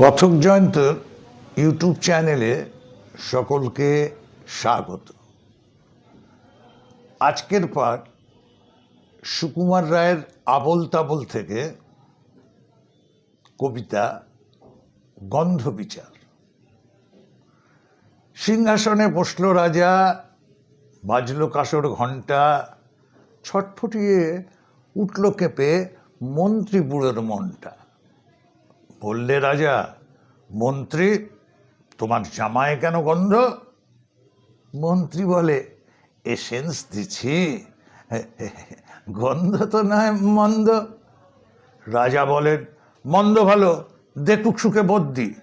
কথক জয়ন্তর YouTube চ্যানেলে সকলকে স্বাগত। আজকের পাঠ সুকুমার রায়ের আবল তাবল থেকে কবিতা গন্ধ বিচার। সিংহাসনে বসল রাজা, বাজল কাসর ঘণ্টা, ছটফটিয়ে উঠল কেঁপে মন্ত্রী বুড়োর মনটা। বললে রাজা, মন্ত্রী, তোমার জামায় কেন গন্ধ? মন্ত্রী বলে এসেন্স দিছি গন্ধ তো নয়, মন্দ। রাজা বলেন, মন্দ ভালো, দেখুক সুখে বদ্যি।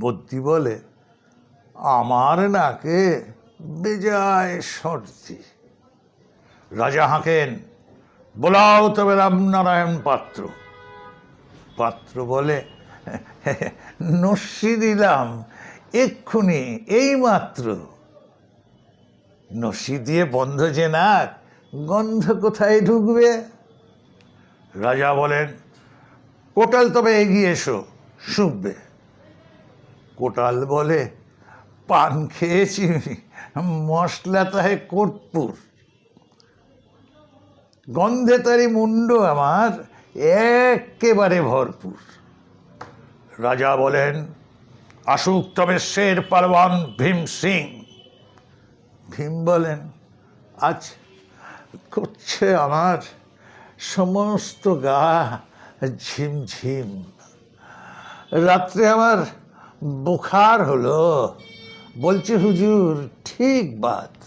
বদ্যি বলে, আমার নাকে বেজায় সর্দি। রাজা হাঁকেন, বলাও তবে রামনারায়ণ পাত্র। পাত্র বলে, নস্যি দিলাম, এক্ষুনি, এই মাত্র। নস্যি দিয়ে বন্ধ যে নাক, গন্ধ কোথায় ঢুকবে? রাজা বলেন, কোটাল তবে এগিয়ে এসো, শুকবে। কোটাল বলে, পান খেয়েছি, মশলা তাহে কর্পূর। গন্ধে তারি মুন্ড আমার একেবারে ভরপুর। রাজা বলেন, আসুক তবে শের পালওয়ান ভীম সিং। ভীম বলেন, আজ করছে আমার সমস্ত গা ঝিমঝিম। রাত্রে আমার বুখার হলো। বলছে, হুজুর, ঠিক বাত।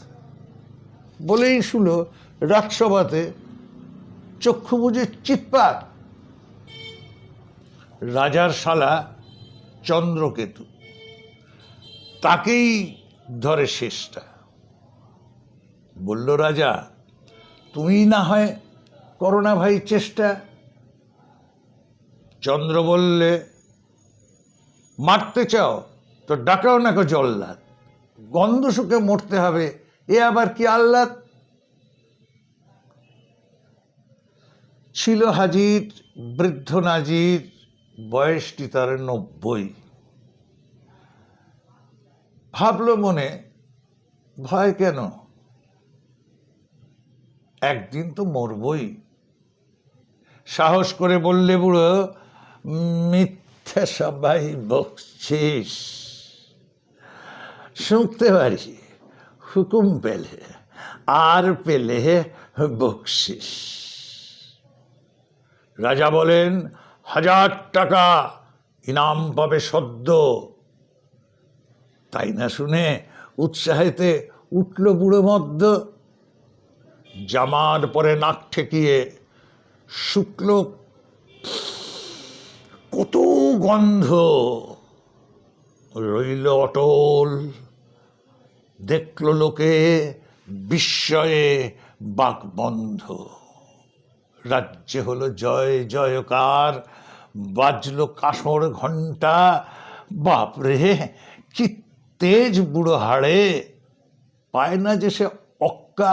বলেই শুলো রাজসভাতে চক্ষু বুঝে চিৎপাত। রাজার শালা চন্দ্রকেতু। তাকেই ধরে শেষটা। বলল, রাজা তুমি না হয় করোনা ভাই চেষ্টা? চন্দ্র বললে, মারতে চাও, তো ডাকাও না কো জল্লাদ। গন্ধ শুকে মরতে হবে, এ আবার কি আহ্লাদ? ছিল হাজির, বৃদ্ধ নাজির বয়সটি তার নব্বই ভাবল মনে, ভয় কেন? একদিন তো মরবই। সাহস করে বললে বুড়ো, মিথ্যা সবাই বকছিস। শুনতে পারি হুকুম পেলে, আর পেলে বকশিস রাজা বলেন, হাজার টাকা ইনাম পাবে সদ্য। তাই না শুনে উৎসাহেতে উঠল বুড়ো মদ্য জামার পরে নাক ঠেকিয়ে শুক্ল, কত গন্ধ! রইল অটল। দেখল লোকে বিস্ময়ে বাক বন্ধ রাজ্যে হলো জয়, জয়কার, বাজলো কাঁসর ঘণ্টা বাপরে, কি তেজ বুড়ো হাড়ে। পায় না যে সে অক্কা